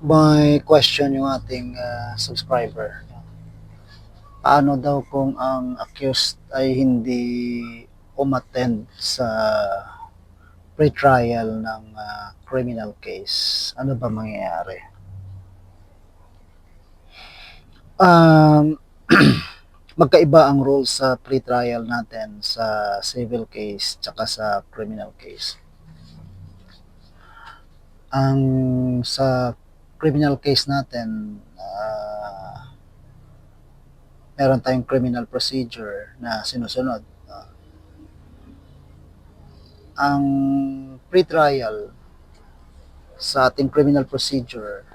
May question yung ating ah, subscriber. Paano daw kung ang accused ay hindi umattend sa pre-trial ng ah, criminal case? Ano ba mangyayari? Um, magkaiba ang rules sa pre-trial natin sa civil case tsaka sa criminal case. Ang sa criminal case natin, ah, meron tayong criminal procedure na sinusunod. Ah, ang pre-trial sa ating criminal procedure,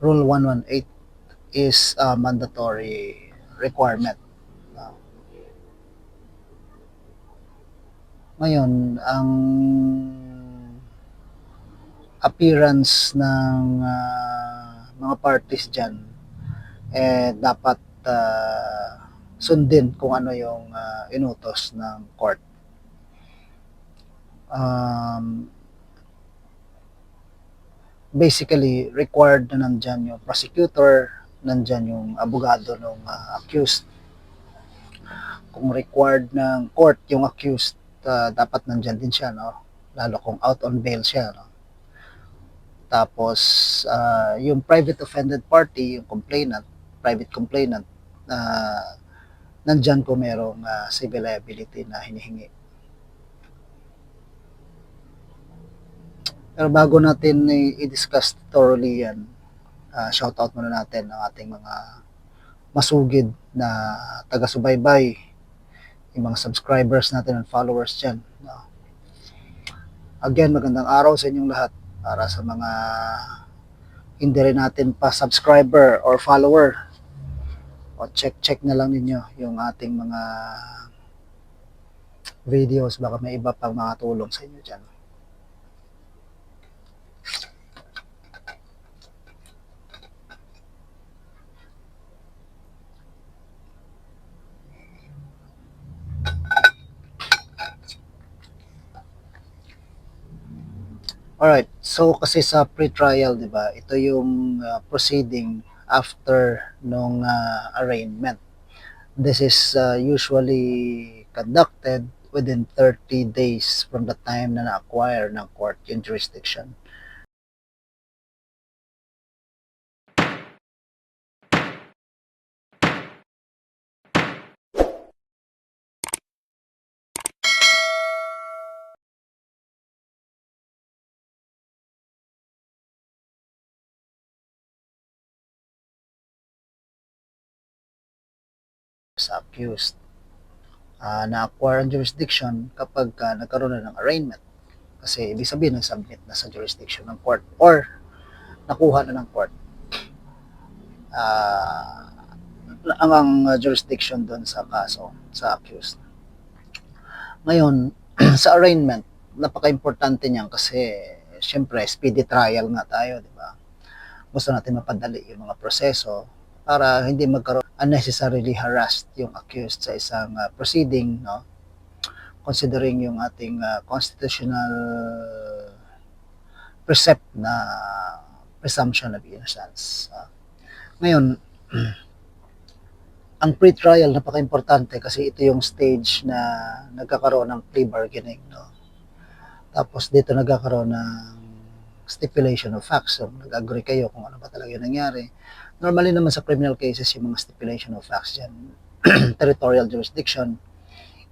Rule 118 is a mandatory requirement. Ngayon, ang appearance ng ah, mga parties dyan eh dapat ah, sundin kung ano yung ah, inutos ng court. Um, basically, required na nandyan yung prosecutor, nandyan yung abogado ng accused. Kung required ng court yung accused, ah, dapat nandyan din siya, no? Lalo kung out on bail siya, no? Tapos, ah, yung private offended party, yung complainant, private complainant, na nandyan kung merong ah, civil liability na hinihingi. Pero bago natin i-discuss thoroughly yan, ah, shoutout muna natin ang ating mga masugid na taga-subaybay, yung mga subscribers natin and followers dyan. Again, magandang araw sa inyong lahat para sa mga hindi rin natin pa subscriber or follower o check-check na lang ninyo yung ating mga videos baka may iba pang makatulong sa inyo dyan. Alright, so kasi sa pre-trial, di ba, ito yung uh, proceeding after nung uh, arraignment. This is uh, usually conducted within 30 days from the time na na-acquire ng court yung jurisdiction. Sa accused. Ah, na-acquire ang jurisdiction kapag ah, nagkaroon na ng arraignment. Kasi ibig sabihin, nag-submit na sa jurisdiction ng court or nakuha na ng court ah, ang, ang jurisdiction doon sa kaso, sa accused. Ngayon, sa arraignment, napaka-importante niyan kasi syempre speedy trial nga tayo, di ba? Gusto natin mapadali yung mga proseso para hindi magkaroon unnecessarily harassed yung accused sa isang uh, proceeding, no? Considering yung ating uh, constitutional precept na presumption of innocence. Uh, ngayon, ang pre-trial napaka-importante kasi ito yung stage na nagkakaroon ng plea bargaining, no? Tapos dito nagkakaroon ng stipulation of facts. So, nag-agree kayo kung ano ba talaga yung nangyari normally naman sa criminal cases, yung mga stipulation of facts dyan, territorial jurisdiction,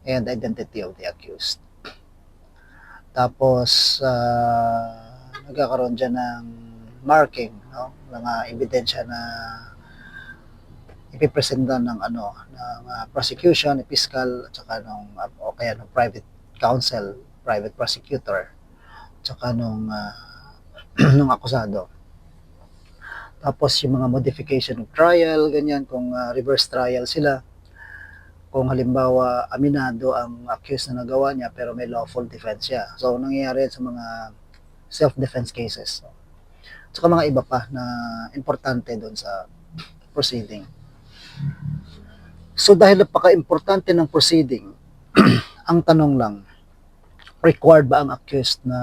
and identity of the accused. Tapos, uh, nagkakaroon dyan ng marking, no? mga ebidensya na ipipresenta ng ano ng uh, prosecution, fiscal at saka nung uh, o kaya ng private counsel, private prosecutor, at saka nung uh, nung akusado. Tapos yung mga modification of trial, ganyan, kung uh, reverse trial sila. Kung halimbawa aminado ang accused na nagawa niya pero may lawful defense siya. So nangyayari sa mga self-defense cases. So, saka mga iba pa na importante doon sa proceeding. So dahil napaka-importante ng proceeding, ang tanong lang, required ba ang accused na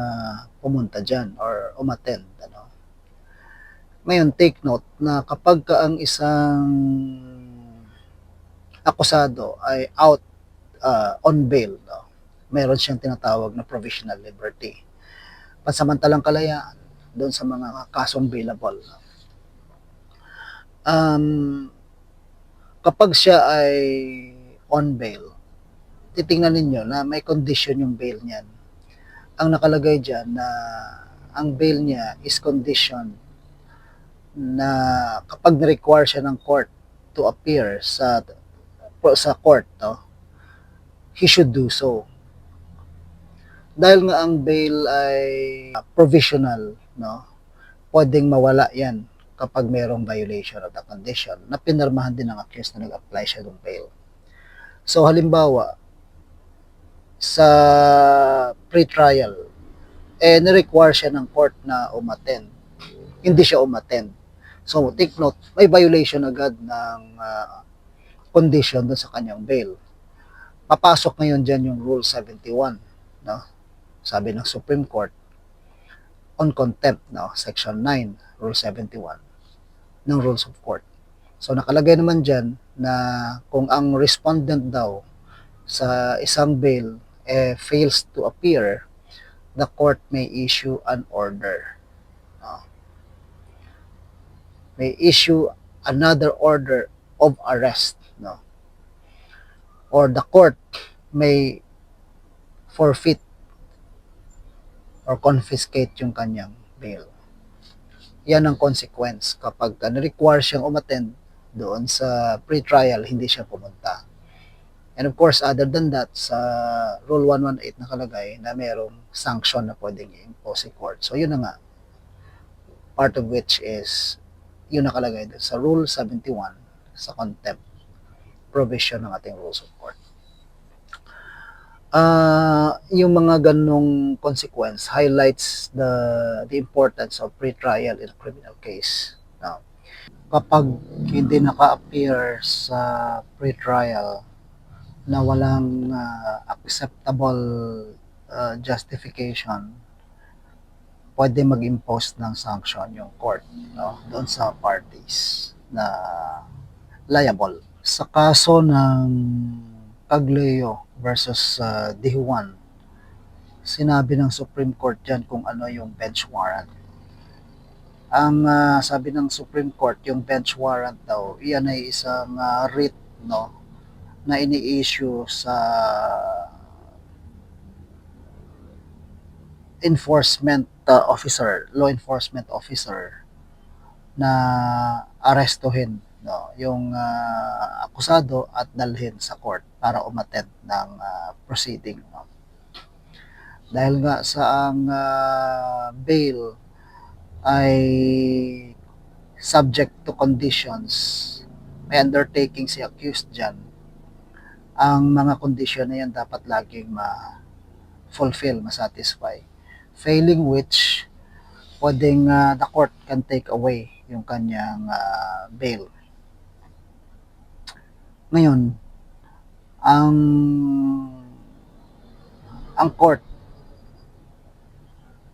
pumunta dyan or umattend? Ano? Ngayon, take note na kapag ka ang isang akusado ay out uh, on bail, no, meron siyang tinatawag na provisional liberty. Pansamantalang kalayaan doon sa mga kasong bailable. No. Um, kapag siya ay on bail, titingnan ninyo na may condition yung bail niyan. Ang nakalagay dyan na ang bail niya is condition na kapag require siya ng court to appear sa sa court, no, he should do so. Dahil nga ang bail ay provisional, no, pwedeng mawala yan kapag mayroong violation of the condition na pinirmahan din ng accused na nag-apply siya ng bail. So halimbawa, sa pre-trial, eh, ni-require siya ng court na umattend. Hindi siya umattend. So, take note, may violation agad ng uh, condition doon sa kanyang bail. Papasok ngayon dyan yung Rule 71, no? Sabi ng Supreme Court, on contempt, no? Section 9, Rule 71 ng Rules of Court. So, nakalagay naman dyan na kung ang respondent daw sa isang bail eh, fails to appear, the court may issue an order. No? May issue another order of arrest, no? Or the court may forfeit or confiscate yung kanyang bail. Yan ang consequence kapag uh, require siyang umattend doon sa pre-trial, hindi siya pumunta. And of course, other than that, sa Rule 118 nakalagay na mayroong sanction na pwedeng i-impose si court. So, yun na nga. Part of which is yun nakalagay doon sa Rule 71 sa contempt provision ng ating rules of court. Uh, yung mga ganong consequence highlights the the importance of pre-trial in a criminal case. Now, kapag hindi naka-appear sa pre-trial na walang uh, acceptable uh, justification, pwede mag-impose ng sanction yung court no, doon sa parties na liable. Sa kaso ng Cagleo versus uh, Dihuan, sinabi ng Supreme Court dyan kung ano yung bench warrant. Ang uh, sabi ng Supreme Court, yung bench warrant daw, iyan ay isang uh, writ no, na ini-issue sa enforcement uh, officer, law enforcement officer na arestuhin no, yung uh, akusado at dalhin sa court para umattend ng uh, proceeding. No. Dahil nga sa ang uh, bail ay subject to conditions, may undertaking si accused dyan ang mga condition na yan dapat laging ma-fulfill, ma-satisfy. Failing which, pwedeng uh, the court can take away yung kanyang uh, bail. Ngayon, ang ang court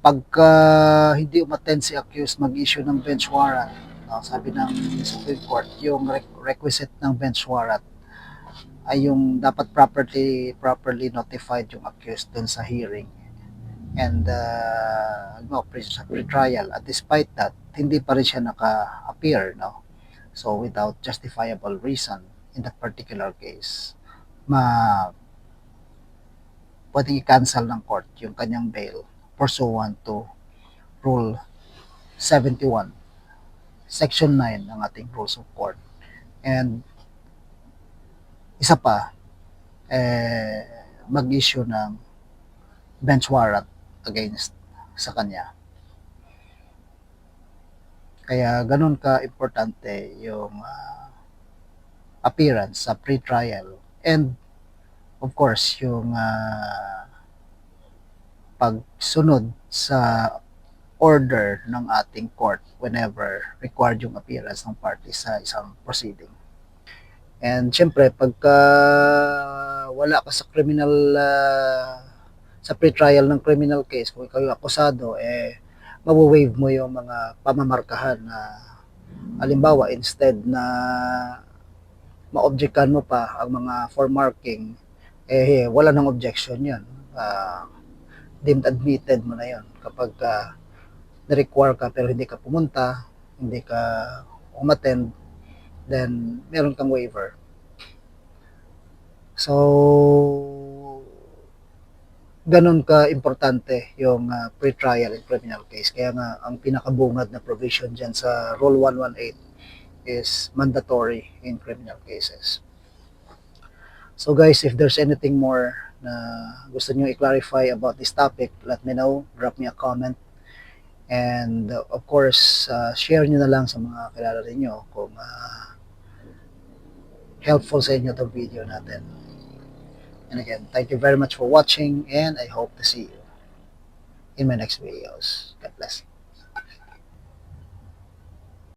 pagka hindi umattend si accused mag-issue ng bench warrant no, sabi ng Supreme Court yung requisite ng bench warrant ay yung dapat properly properly notified yung accused dun sa hearing and uh, no, pre-trial at despite that hindi pa rin siya naka-appear no? So without justifiable reason in that particular case. Ma pwedeng i-cancel ng court yung kanyang bail pursuant to rule 71 section 9 ng ating rules of court. And isa pa, eh, mag-issue ng bench warrant against sa kanya. Kaya ganun ka-importante yung uh, appearance sa pre-trial and of course yung uh, pagsunod sa order ng ating court whenever required yung appearance ng party sa isang proceeding. And syempre, pagka wala ka sa criminal, uh, sa pre-trial ng criminal case, kung ikaw yung akusado, eh, mawawave mo yung mga pamamarkahan na halimbawa instead na ma-objectan mo pa ang mga for marking eh wala nang objection yan Ah, deemed admitted mo na yon kapag ka na-require ka pero hindi ka pumunta hindi ka umattend then meron kang waiver. So ganun ka importante yung ah, pre-trial in criminal case kaya nga ang pinakabungad na provision dyan sa Rule 118 is mandatory in criminal cases. So guys, if there's anything more na gusto nyo i-clarify about this topic, let me know. Drop me a comment. And uh, of course, uh, share nyo na lang sa mga kilala ninyo kung uh, helpful sa inyo itong video natin. And again, thank you very much for watching and I hope to see you in my next videos. God bless.